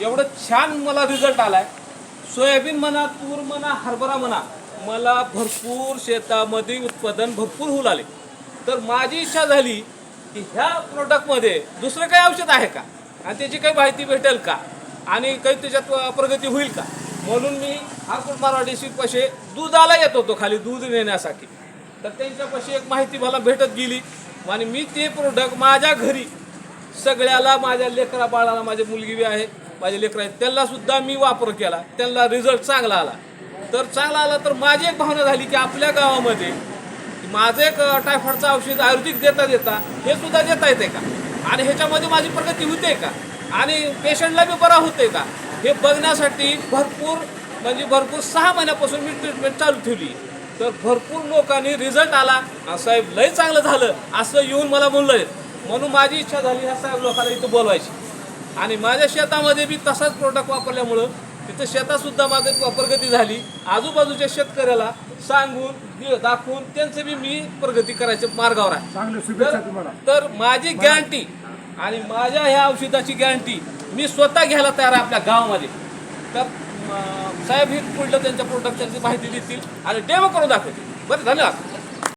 एवढं छान मला रिझल्ट आलाय. सोयाबीन म्हणा तूर म्हणा हरभरा म्हणा मला भरपूर शेतामध्ये उत्पादन भरपूर होऊ लागले. तर माझी इच्छा झाली की ह्या प्रोडक्टमध्ये दुसरं काही औषध आहे का? आणि त्याची काही माहिती भेटेल का? आणि काही त्याच्यात प्रगती होईल का? म्हणून मी हापूर मारवाडी पाशी दुधाला येत होतो खाली दूध नेण्यासाठी. तर त्यांच्यापाशी एक माहिती मला भेटत गेली. आणि मी ते प्रोडक्ट माझ्या घरी सगळ्याला माझ्या लेकरा बाळाला माझी मुलगी बी आहे माझे लेकरं आहेत त्यांना सुद्धा मी वापर केला. त्यांना रिझल्ट चांगला आला. तर चांगला आला तर माझी एक भावना झाली की आपल्या गावामध्ये माझं एक टायफॉइडचं औषध आयुर्वेदिक देता देता हे सुद्धा देता येते का? आणि ह्याच्यामध्ये माझी प्रगती होते का? आणि पेशंटला बी बरा होते का? हे बघण्यासाठी भरपूर म्हणजे भरपूर सहा महिन्यापासून मी ट्रीटमेंट चालू ठेवली. तर भरपूर लोकांनी रिझल्ट आला. साहेब लय चांगलं झालं. असं येऊन मला बोललं म्हणून माझी इच्छा झाली ह्या साहेब लोकांना इथं बोलवायची. आणि माझ्या शेतामध्ये बी तसाच प्रोडक्ट वापरल्यामुळं तिथं शेतात सुद्धा माझी प्रगती झाली. आजूबाजूच्या शेतकऱ्याला सांगून दाखवून त्यांचं बी मी प्रगती करायच्या मार्गावर आहे. तर- तर माझी गॅरंटी आणि माझ्या ह्या औषधाची गॅरंटी मी स्वतः घ्यायला तयार आहे आपल्या गावामध्ये. तर साहेब हे पुढलं त्यांच्या प्रोडक्टची माहिती देतील आणि डेमो करून दाखवतील. बरं धन्यवाद.